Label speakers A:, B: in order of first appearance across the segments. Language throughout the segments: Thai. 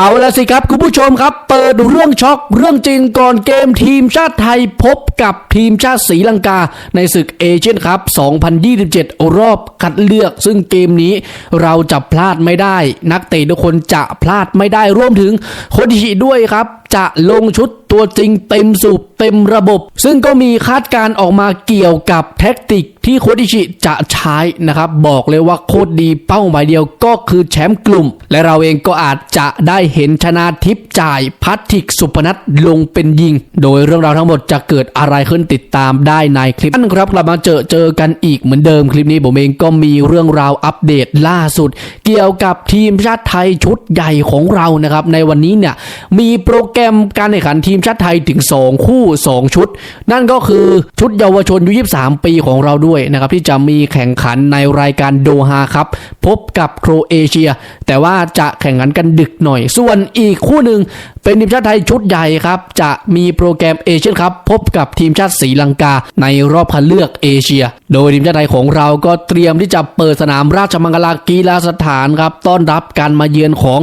A: เอาละสิครับ คุณผู้ชมครับ เปิดเรื่องช็อกเรื่องจริงก่อนเกมทีมชาติไทยพบกับทีมชาติศรีลังกา ในศึกเอเชียนครับ 2027 รอบคัดเลือก ซึ่งเกมนี้เราจะพลาดไม่ได้ นักเตะทุกคนจะพลาดไม่ได้รวมถึงโคดิชิด้วยครับจะลงชุดตัวจริงเต็มสูบเต็มระบบ ซึ่งก็มีคาดการ์ออกมาเกี่ยวกับแท็กติกที่โคดิชิจะใช้นะครับ บอกเลยว่าโคตรดีเป้าหมายเดียวก็คือแชมป์กลุ่ม และเราเองก็อาจจะได้เห็นชนะทิพย์จ่ายพัทติกสุพนัทลงเป็นยิง โดยเรื่องราวทั้งหมดจะเกิดอะไรขึ้นติดตามได้ในคลิปนั้นครับกลับมาเจอเจอกันอีกเหมือนเดิมคลิปนี้ผมเองก็มีเรื่องราวอัปเดตล่าสุด เกี่ยวกับทีมชาติไทยชุดใหญ่ของเรานะครับในวันนี้เนี่ยมีโปรแกรมการแข่งขันทีมชาติไทยถึง 2 คู่ 2 ชุด นั่นก็คือชุดเยาวชนยุ23 ปีของเราด้วยนะครับที่จะมีแข่งขันในรายการโดฮาครับ พบกับโครเอเชีย แต่ว่าจะแข่งขันกันดึกหน่อย ส่วนอีกคู่หนึ่งเป็นทีมชาติไทยชุดใหญ่ครับ จะมีโปรแกรมเอเชียนครับ พบกับทีมชาติศรีลังกาในรอบคัดเลือกเอเชีย โดยทีมชาติไทยของเราก็เตรียมที่จะเปิดสนามราชมังคลากีฬาสถานครับ ต้อนรับการมาเยือนของ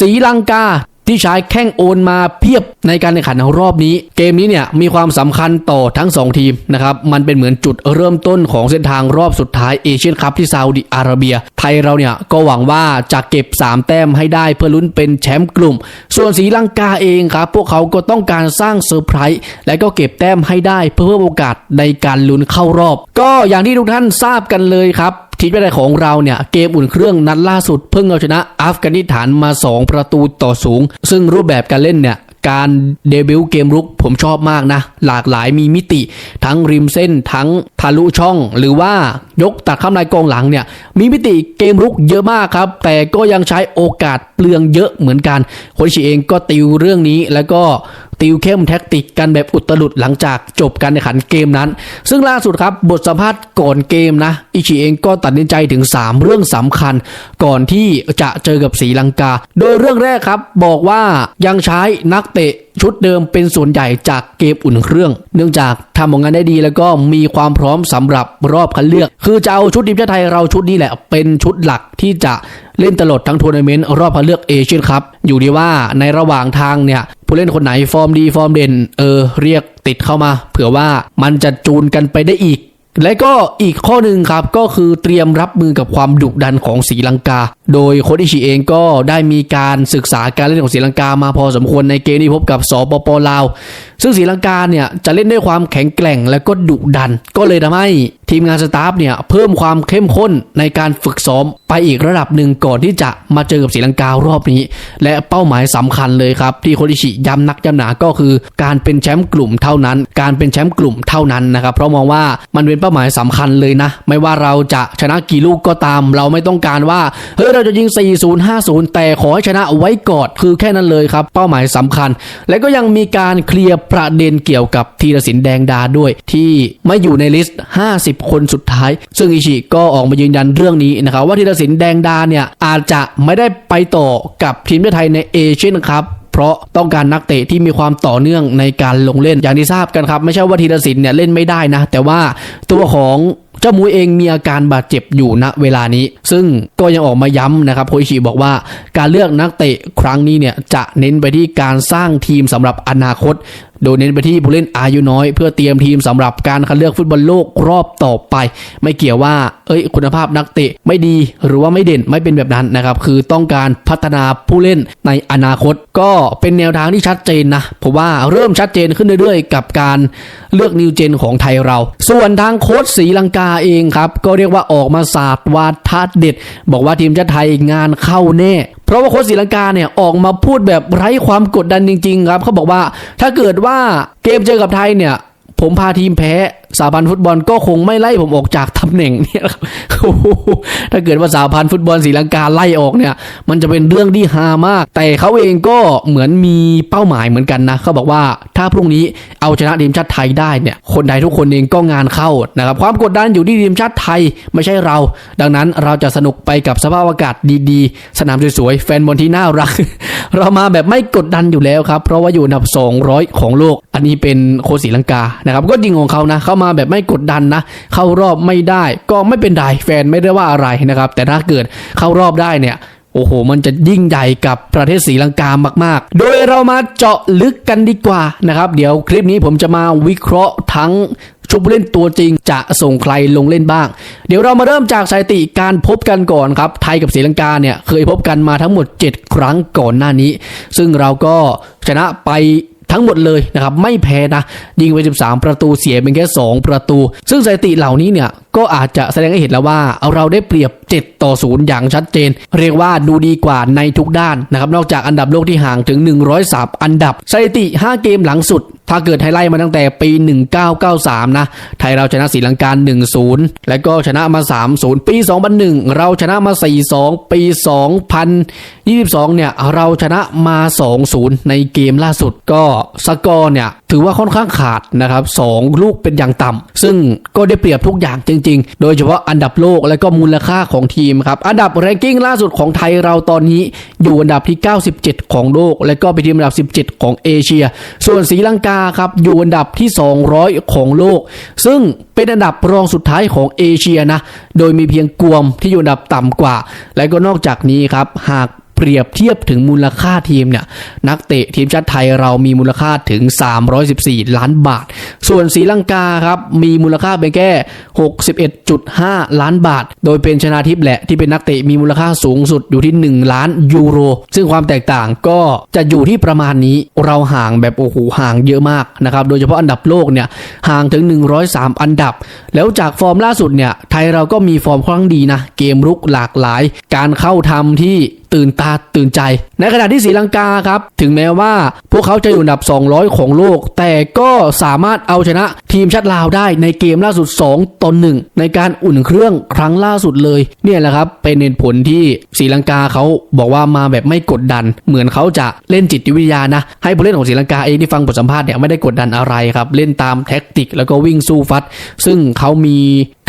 A: ศรีลังกา ที่ใช้แข้งโอนมาเพียบในการแข่งขันรอบนี้ เกมนี้เนี่ยมีความสำคัญต่อทั้ง 2 ทีมนะครับมันเป็นเหมือนจุดเริ่มต้นของเส้นทางรอบสุดท้ายเอเชียนคัพที่ซาอุดิอาระเบีย ไทยเราเนี่ยก็หวังว่าจะเก็บ 3 แต้มให้ได้เพื่อลุ้นเป็นแชมป์กลุ่ม ส่วนศรีลังกาเองครับพวกเขาก็ต้องการสร้างเซอร์ไพรส์และก็เก็บแต้มให้ได้เพื่อเพิ่มโอกาสในการลุ้นเข้ารอบ ก็อย่างที่ทุกท่านทราบกันเลยครับ ทีมชาติไทยของเราเนี่ยเกมอุ่นเครื่องนัดล่าสุดเพิ่งเอาชนะอัฟกานิสถานมา 2 ประตูต่อสูงซึ่งรูปแบบการเล่นเนี่ยการเดบิวต์เกมรุกผมชอบมากนะ หลากหลายมีมิติ ทั้งริมเส้นทั้งทะลุช่อง หรือว่ายกตัดข้าในกองหลังเนี่ย มีมิติเกมรุกเยอะมากครับ แต่ก็ยังใช้โอกาสเปลืองเยอะเหมือนกันโคชชิเองก็ติวเรื่องนี้แล้วก็ ติวเข้มแท็กติกกันแบบอุตลุดหลังจากจบการแข่งขันเกมนั้น ซึ่งล่าสุดครับบทสัมภาษณ์ก่อนเกมนะ อิชิเองก็ตัดสินใจถึง 3 เรื่องสำคัญ ก่อนที่จะเจอกับสีลังกา โดยเรื่องแรกครับบอกว่ายังใช้นักเตะ ชุดเดิมเป็นส่วนใหญ่จากเกมอุ่นเครื่อง เนื่องจากทำผลงานได้ดีแล้วก็มีความพร้อมสำหรับรอบคัดเลือก คือจะเอาชุดทีมชาติไทยเราชุดนี้แหละเป็นชุดหลักที่จะเล่นตลอดทั้งทัวร์นาเมนต์รอบคัดเลือกเอเชียนคัพอยู่ดีว่าในระหว่างทางเนี่ยผู้เล่นคนไหนฟอร์มดีฟอร์มเด่นเออเรียกติดเข้ามา เผื่อว่ามันจะจูนกันไปได้อีกและก็อีกข้อหนึ่งครับก็คือเตรียมรับมือกับความดุดันของศรีลังกา โดยโคชิชิเองก็ได้มีการศึกษาการเล่นของศรีลังกามาพอสมควรในเกมที่พบกับสปปลาว ซึ่งศรีลังกาเนี่ยจะเล่นด้วยความแข็งแกร่งและก็ดุดัน ก็เลยทำให้ทีมงานสตาฟเนี่ยเพิ่มความเข้มข้นในการฝึกซ้อมไปอีกระดับหนึ่งก่อนที่จะมาเจอกับศรีลังการอบนี้ และเป้าหมายสำคัญเลยครับ ที่โคชิชิย้ำนักย้ำหนาก็คือ การเป็นแชมป์กลุ่มเท่านั้น การเป็นแชมป์กลุ่มเท่านั้นนะครับเพราะมองว่ามันเป็นเป้าหมายสำคัญเลยนะ ไม่ว่าเราจะชนะกี่ลูกก็ตาม เราไม่ต้องการว่าเฮ้ยเราจะยิง 40 50 แต่ขอให้ชนะไว้ก่อนคือแค่นั้นเลยครับ เป้าหมายสำคัญ และก็ยังมีการเคลียร์ประเด็นเกี่ยวกับธีรศิลป์แดงดาด้วย ที่ไม่อยู่ในลิสต์ 50 คนสุดท้าย ซึ่งอิชิก็ออกมายืนยันเรื่องนี้นะครับว่าธีรศิลป์แดงดาเนี่ยอาจจะไม่ได้ไปต่อกับทีมชาติไทยในเอเชียนครับเพราะต้องการนักเตะที่มีความต่อเนื่องในการลงเล่นอย่างที่ทราบกันครับ ไม่ใช่ว่าธีรศิลป์เนี่ยเล่นไม่ได้นะ แต่ว่าตัวของ เจ้ามุ้ยเองมีอาการบาดเจ็บอยู่ณเวลานี้ ซึ่งก็ยังออกมาย้ำนะครับโคอิชิบอกว่าการเลือกนักเตะครั้งนี้เนี่ยจะเน้นไปที่การสร้างทีมสำหรับอนาคต โดยเน้นไปที่ผู้เล่นอายุน้อย เพื่อเตรียมทีมสำหรับการคัดเลือกฟุตบอลโลกรอบต่อไป ไม่เกี่ยวว่า เอ้ย คุณภาพนักเตะไม่ดีหรือว่าไม่เด่นไม่เป็นแบบนั้นนะครับคือต้องการพัฒนาผู้เล่นในอนาคต ก็เป็นแนวทางที่ชัดเจนนะผมว่าเริ่มชัดเจนขึ้นเรื่อยๆ กับการเลือกนิวเจนของไทยเรา ส่วนทางโค้ชศรีลังกาเองครับ ก็เรียกว่าออกมาศาสตร์วาทัดเด็ด บอกว่าทีมชาติไทยงานเข้าแน่ เพราะว่าโค้ชศรีลังกาเนี่ยออกมาพูดแบบไร้ความกดดันจริง ๆ ครับเขาบอกว่าถ้าเกิดว่าเกมเจอกับไทยเนี่ย ผมพาทีมแพ้สาพันธ์ฟุตบอลก็คงไม่ไล่ผมออกจากตำแหน่งเนี่ยครับถ้าเกิดว่าสาพันธ์ฟุตบอลศรีลังกาไล่ออกเนี่ย มันจะเป็นเรื่องที่ฮามาก แต่เขาเองก็เหมือนมีเป้าหมายเหมือนกันนะเขาบอกว่าถ้าพรุ่งนี้เอาชนะทีมชาติไทยได้เนี่ย คนไทยทุกคนเองก็งานเข้านะครับ ความกดดันอยู่ที่ทีมชาติไทยไม่ใช่เรา ดังนั้นเราจะสนุกไปกับสภาพอากาศดีๆ สนามสวยๆ แฟนบอลที่น่ารัก เรามาแบบไม่กดดันอยู่แล้วครับ เพราะว่าอยู่อันดับ 200 ของโลก อันนี้เป็นโค้ชศรีลังกานะครับ ก็จริงของเขานะเขามาแบบไม่กดดันนะ เข้ารอบไม่ได้ก็ไม่เป็นไรแฟนไม่ได้ว่าอะไรนะครับ แต่ถ้าเกิดเข้ารอบได้เนี่ยโอ้โห มันจะยิ่งใหญ่กับประเทศศรีลังกามาก ๆ โดยเรามาเจาะลึกกันดีกว่านะครับ เดี๋ยวคลิปนี้ผมจะมาวิเคราะห์ทั้งชุดผู้เล่นตัวจริงจะส่งใครลงเล่นบ้าง เดี๋ยวเรามาเริ่มจากสถิติการพบกันก่อนครับ ไทยกับศรีลังกาเนี่ยเคยพบกันมาทั้งหมด 7 ครั้งก่อนหน้านี้ ซึ่งเราก็ชนะไป ทั้งหมดเลยนะครับไม่แพ้นะยิงไป 13 ประตูเสียเป็นแค่ 2 ประตู ซึ่งสถิติเหล่านี้เนี่ยก็อาจจะแสดงให้เห็นแล้วว่าเราได้เปรียบ 7 ต่อ 0 อย่างชัดเจน เรียกว่าดูดีกว่าในทุกด้านนะครับนอกจากอันดับโลกที่ห่างถึง 103 อันดับสถิติ 5 เกมหลังสุด ถ้าเกิดไฮไลท์มาตั้งแต่ปี 1993 นะ ไทยเราชนะศรีลังกา1-0 แล้วก็ชนะมา 3-0 ปี 2001 เราชนะมา 4-2 ปี 2022 เนี่ย เราชนะมา 2-0 ในเกมล่าสุดก็สกอร์เนี่ย ถือว่าค่อนข้างขาดนะครับ 2 ลูกเป็นอย่างต่ำซึ่งก็ได้เปรียบทุกอย่างจริง ๆ โดยเฉพาะอันดับโลกและก็มูลค่าของทีมครับ อันดับแรงกิ้งล่าสุดของไทยเราตอนนี้อยู่อันดับที่ 97 ของโลก และก็เป็นทีมอันดับ 17 ของเอเชีย ส่วนศรีลังกาครับอยู่อันดับที่ 200 ของโลก ซึ่งเป็นอันดับรองสุดท้ายของเอเชียนะ โดยมีเพียงกวมที่อยู่อันดับต่ำกว่า และก็นอกจากนี้ครับหาก เปรียบเทียบถึงมูลค่าทีมเนี่ยนักเตะทีมชาติไทยเรามีมูลค่าถึง 314 ล้านบาท ส่วนศรีลังกาครับมีมูลค่าเป็นแค่ 61.5 ล้านบาท โดยเป็นชนาทิพย์แหละที่เป็นนักเตะมีมูลค่าสูงสุดอยู่ที่ 1 ล้านยูโร ซึ่งความแตกต่างก็จะอยู่ที่ประมาณนี้เราห่างแบบโอ้โหห่างเยอะมากนะครับโดยเฉพาะอันดับโลกเนี่ยห่างถึง 103 อันดับ แล้วจากฟอร์มล่าสุดเนี่ยไทยเราก็มีฟอร์มค่อนข้างดีนะเกมรุกหลากหลาย การเข้าทำที่ตื่นตาตื่นใจ ในขณะที่ศรีลังกาครับถึงแม้ว่าพวกเขาจะอยู่อันดับ 200 ของโลก แต่ก็สามารถเอาชนะทีมชาติลาวได้ในเกมล่าสุด 2ต่อ1ในการอุ่นเครื่องครั้งล่าสุดเลยเนี่ยแหละครับเป็นเหตุผลที่ศรีลังกาเขาบอกว่ามาแบบไม่กดดัน เหมือนเขาจะเล่นจิตวิทยานะให้ผู้เล่นของศรีลังกาเองที่ฟังบทสัมภาษณ์เนี่ยไม่ได้กดดันอะไรครับเล่นตามแท็กติกแล้วก็วิ่งสู้ฟัด ซึ่งเขามี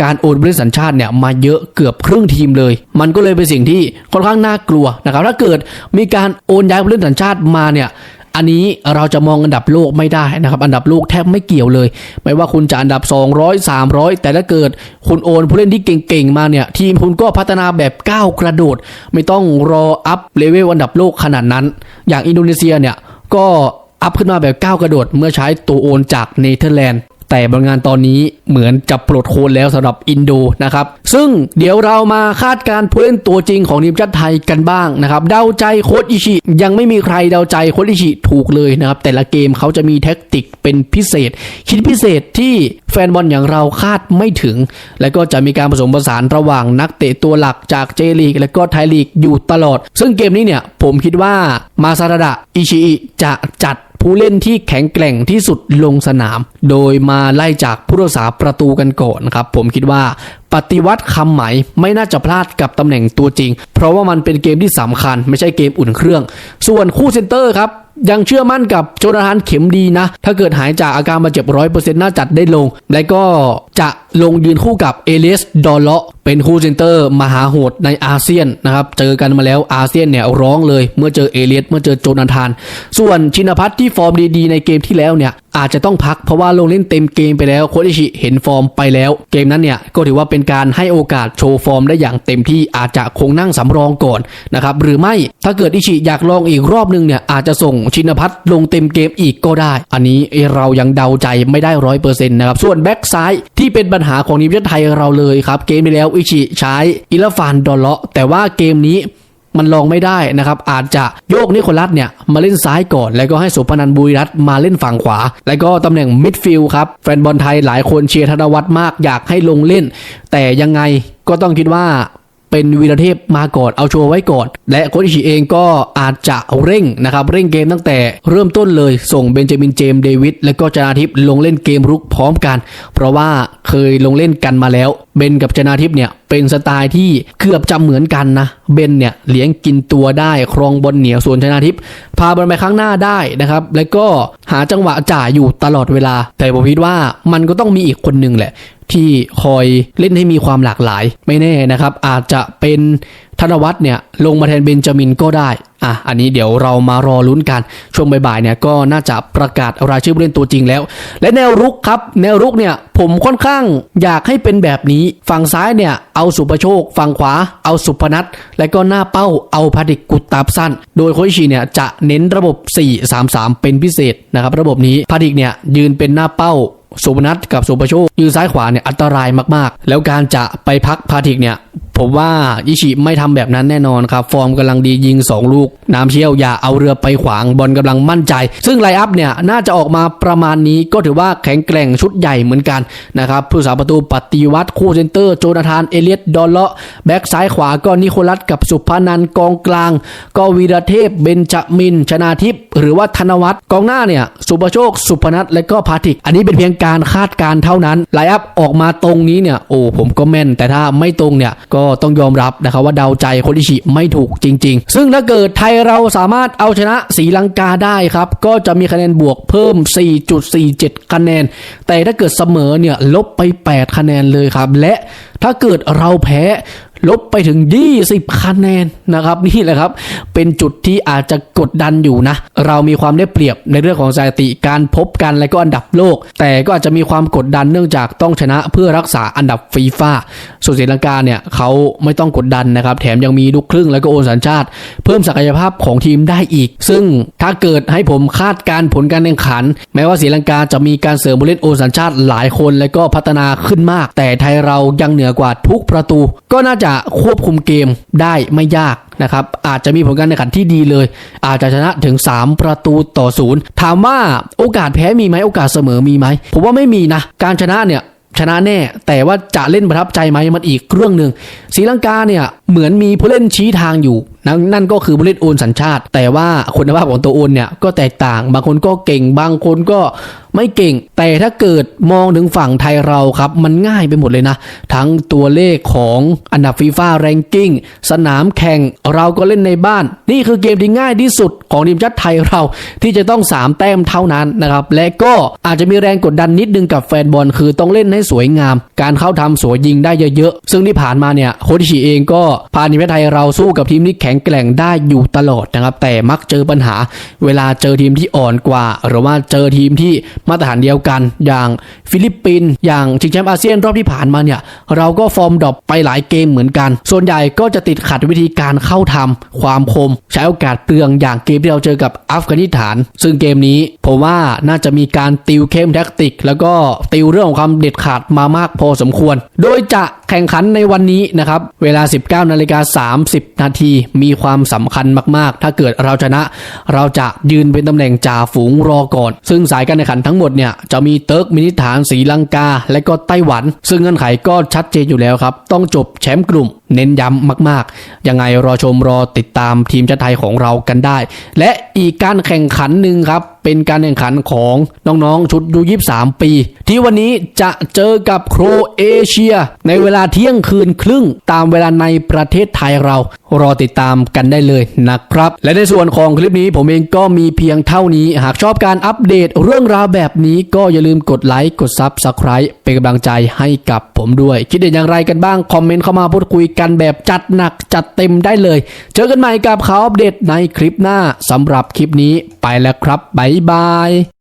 A: การโอนผู้เล่นสัญชาติเนี่ยมาเยอะเกือบครึ่งทีมเลย มันก็เลยเป็นสิ่งที่ค่อนข้างน่ากลัวนะครับถ้าเกิดมีการโอนย้ายผู้เล่นสัญชาติมาเนี่ยอันนี้เราจะมองอันดับโลกไม่ได้นะครับ อันดับโลกแทบไม่เกี่ยวเลย ไม่ว่าคุณจะอันดับ 200 300 แต่ถ้าเกิดคุณโอนผู้เล่นที่เก่งๆมาเนี่ย ทีมคุณก็พัฒนาแบบก้าวกระโดด ไม่ต้องรออัพเลเวลอันดับโลกขนาดนั้น อย่างอินโดนีเซียเนี่ย ก็อัพขึ้นมาแบบก้าวกระโดด เมื่อใช้ตัวโอนจากเนเธอร์แลนด์ แต่บางงานตอนนี้เหมือนจะปลดโคนแล้วสำหรับอินโดนะครับ ซึ่งเดี๋ยวเรามาคาดการผู้เล่นตัวจริงของทีมชาติไทยกันบ้างนะครับ เดาใจโค้ชอิชิ ยังไม่มีใครเดาใจโค้ชอิชิถูกเลยนะครับ แต่ละเกมเขาจะมีแท็กติกเป็นพิเศษ คิดพิเศษที่แฟนบอลอย่างเราคาดไม่ถึง และก็จะมีการผสมผสานระหว่างนักเตะตัวหลักจากเจลีก และก็ไทยลีกอยู่ตลอด ซึ่งเกมนี้เนี่ยผมคิดว่ามาซาดะอิชิอิจะจัด ผู้เล่นที่แข็งแกร่งที่สุดลงสนาม โดยมาไล่จากผู้รักษาประตูกันก่อนครับ ผมคิดว่าปฏิวัติคำไหมายไม่น่าจะพลาดกับตำแหน่งตัวจริง เพราะว่ามันเป็นเกมที่สำคัญ ไม่ใช่เกมอุ่นเครื่อง ส่วนคู่เซนเตอร์ครับ ยังเชื่อมั่นกับโจนาธานเข็มดีนะ ถ้าเกิดหายจากอาการบาดเจ็บร้อยเปอร์เซ็นต์น่าจัดได้ลง และก็จะลงยืนคู่กับเอเลสดอลเลาะเป็นคู่เซนเตอร์มหาโหดในอาเซียนนะครับ เจอกันมาแล้วอาเซียนเนี่ยร้องเลย เมื่อเจอเอเลสเมื่อเจอโจนาธาน ส่วนชินพัฒน์ที่ฟอร์มดีๆในเกมที่แล้วเนี่ย อาจจะต้องพักเพราะว่าลงเล่นเต็มเกมไปแล้วโคชอิชิเห็นฟอร์มไปแล้ว เกมนั้นเนี่ยก็ถือว่าเป็นการให้โอกาสโชว์ฟอร์มได้อย่างเต็มที่อาจจะคงนั่งสำรองก่อนนะครับหรือไม่ถ้าเกิดอิชิอยากลองอีกรอบหนึงเนี่ยอาจจะส่งชินพัฒน์ลงเต็มเกมอีกก็ได้ อันนี้เรายังเดาใจไม่ได้ร้อยเปอร์เซ็นต์นะครับส่วนแบ็กซ้ายที่เป็นปัญหาของทีมชาติไทยเราเลยครับเกมที่แล้วอิชิใช้อิลฟานดอลเลาะแต่ว่าเกมนี้ มันลองไม่ได้นะครับอาจจะโยกนิโคลัสเนี่ยมาเล่นซ้ายก่อน แล้วก็ให้สุพนันบุรีรัตน์มาเล่นฝั่งขวา แล้วก็ตำแหน่งมิดฟิลด์ครับแฟนบอลไทยหลายคนเชียร์ธนวัฒน์มากอยากให้ลงเล่น แต่ยังไงก็ต้องคิดว่าเป็นวีรเทพมาก่อนเอาโชว์ไว้ก่อน และโค้ชอิชิเองก็อาจจะเร่งนะครับ เร่งเกมตั้งแต่เริ่มต้นเลยส่งเบนจามินเจมส์เดวิดและก็จนาทิพย์ลงเล่นเกมรุกพร้อมกัน เพราะว่าเคยลงเล่นกันมาแล้ว เบนกับชนาทิพย์เนี่ยเป็นสไตล์ที่เกือบจะเหมือนกันนะ เบนเนี่ยเลี้ยงกินตัวได้ครองบอลเหนียวส่วนชนาทิพย์พาบอลไปข้างหน้าได้นะครับ แล้วก็หาจังหวะจ่ายอยู่ตลอดเวลา แต่ผมคิดว่ามันก็ต้องมีอีกคนหนึ่งแหละ ที่คอยเล่นให้มีความหลากหลาย ไม่แน่นะครับ อาจจะเป็น ธนวัฒน์เนี่ยลงมาแทนเบนจามินก็ได้อะอันนี้เดี๋ยวเรามารอลุ้นกันช่วงบ่ายๆเนี่ยก็น่าจะประกาศรายชื่อผู้เล่นตัวจริงแล้ว และแนวรุกครับแนวรุกเนี่ยผมค่อนข้างอยากให้เป็นแบบนี้ ฝั่งซ้ายเนี่ยเอาสุประโชค ฝั่งขวาเอาสุพนัทและก็หน้าเป้าเอาพาดิกกุตตาบสั้น โดยโคชอิชิเนี่ยจะเน้นระบบ 4-3-3 เป็นพิเศษนะครับระบบนี้พาดิกเนี่ยยืนเป็นหน้าเป้า สุพนัทกับสุประโชคยืนซ้ายขวาเนี่ยอันตรายมากๆ แล้วการจะไปพักพาทิกเนี่ยผมว่าอิชิไม่ทำแบบนั้นแน่นอนครับ ฟอร์มกำลังดียิง 2 ลูก น้ำเชี่ยวอย่าเอาเรือไปขวางบอลกำลังมั่นใจ ซึ่งไลอัพเนี่ย น่าจะออกมาประมาณนี้ก็ถือว่าแข็งแกร่งชุดใหญ่เหมือนกันนะครับผู้สาประตูปฏิวัติคู่เซนเตอร์โจนาธานเอเลียตดอลเลาะแบ็กซ้ายขวาก็นิโคลัสกับสุพนันกองกลาง ก็วีรเทพเบนจามิน ชนาทิพย์หรือว่าธนวัฒน์กองหน้าเนี่ยสุประโชค สุพนัทและก็พาทิก อันนี้เป็นเพียงการคาดการเท่านั้นไลอัพออกมาตรงนี้เนี่ยโอ้ผมก็แม่น แต่ถ้าไม่ตรงเนี่ยก็ต้องยอมรับนะครับว่าเดาใจโคดิชิไม่ถูกจริง ๆ ซึ่งถ้าเกิดไทยเราสามารถเอาชนะศรีลังกาได้ครับ ก็จะมีคะแนนบวกเพิ่ม 4.47 คะแนน แต่ถ้าเกิดเสมอเนี่ยลบไป 8 คะแนนเลยครับ และถ้าเกิดเราแพ้ ลบไปถึง 20 คะแนนนะครับนี่แหละครับ เป็นจุดที่อาจจะกดดันอยู่นะ เรามีความได้เปรียบในเรื่องของสถิติการพบกันและก็อันดับโลก แต่ก็อาจจะมีความกดดันเนื่องจากต้องชนะเพื่อรักษาอันดับฟีฟ่าส่วนศรีลังกาเนี่ยเขาไม่ต้องกดดันนะครับ แถมยังมีลูกครึ่งและก็โอนสัญชาติ เพิ่มศักยภาพของทีมได้อีก ซึ่งถ้าเกิดให้ผมคาดการผลการแข่งขัน แม้ว่าศรีลังกาจะมีการเสริมผู้เล่นโอนสัญชาติหลายคน และก็พัฒนาขึ้นมาก แต่ไทยเรายังเหนือกว่าทุกประตู ก็น่าจะควบคุมเกมได้ไม่ยากนะครับอาจจะมีผลการแข่งขันที่ดีเลย อาจจะชนะถึง 3 ประตูต่อศูนย์ถามว่าโอกาสแพ้มีไหมโอกาสเสมอมีไหมผมว่าไม่มีนะ การชนะเนี่ยชนะแน่ แต่ว่าจะเล่นประทับใจไหมมันอีกเรื่องหนึ่งศรีลังกาเนี่ยเหมือนมีผู้เล่นชี้ทางอยู่นั่นนั่นก็คือผู้เล่นโอนสัญชาติ แต่ว่าคุณภาพของตัวโอนเนี่ยก็แตกต่าง บางคนก็เก่งบางคนก็ไม่เก่ง แต่ถ้าเกิดมองถึงฝั่งไทยเราครับ มันง่ายไปหมดเลยนะ ทั้งตัวเลขของอันดับฟีฟ่าแรงกิ้งสนามแข่งเราก็เล่นในบ้าน นี่คือเกมที่ง่ายที่สุดของทีมชาติไทยเราที่จะต้อง 3 แต้มเท่านั้นนะครับ และก็อาจจะมีแรงกดดันนิดนึงกับแฟนบอลคือต้องเล่นให้สวยงาม การเข้าทำสวยยิงได้เยอะๆ ซึ่งที่ผ่านมาเนี่ยโคชชิเองก็พาทีมชาติไทยเราสู้กับทีมที่แข็งแกร่งได้อยู่ตลอดนะครับแต่มักเจอปัญหา เวลาเจอทีมที่อ่อนกว่า หรือว่าเจอทีมที่มาตรฐานเดียวกัน อย่างฟิลิปปินส์อย่างชิงแชมป์อาเซียนรอบที่ผ่านมาเนี่ยเราก็ฟอร์มดรอปไปหลายเกมเหมือนกัน ส่วนใหญ่ก็จะติดขัดวิธีการเข้าทำความคม ใช้โอกาสเปลืองอย่างเกมที่เราเจอกับอัฟกานิสถาน ซึ่งเกมนี้ผมว่าน่าจะมีการติวเข้มแท็กติก แล้วก็ติวเรื่องของความเด็ดขาดมามากพอสมควร โดยจะแข่งขันในวันนี้นะครับเวลา 19นาฬิกา30 นาทีมีความสำคัญมาก ๆ ถ้าเกิดเราชนะ เราจะยืนเป็นตำแหน่งจ่าฝูงรอก่อน ซึ่งสายการแข่งขันทั้งหมดเนี่ยจะมีเติร์กมินิสถานสีลังกา และก็ไต้หวัน ซึ่งเงื่อนไขก็ชัดเจนอยู่แล้วครับ ต้องจบแชมป์กลุ่ม เน้นย้ำมาก ๆ ยังไงรอชมรอติดตามทีมชาติไทยของเรากันได้ และอีกการแข่งขันหนึ่งครับ เป็นการแข่งขันของน้องๆ ชุดยู23 ปี ที่วันนี้จะเจอกับโครเอเชีย ในเวลาเที่ยงคืนครึ่งตามเวลาในประเทศไทยเรา รอติดตามกันได้เลยนะครับ และในส่วนของคลิปนี้ผมเองก็มีเพียงเท่านี้ หากชอบการอัปเดตเรื่องราวแบบนี้ก็อย่าลืมกดไลค์กด Subscribe เป็นกำลังใจให้กับผมด้วย คิดเห็นอย่างไรกันบ้างคอมเมนต์เข้ามาพูดคุยกันแบบจัดหนักจัดเต็มได้เลย เจอกันใหม่กับข่าวอัปเดตในคลิปหน้าสำหรับคลิปนี้ไปแล้วครับบ๊ายบาย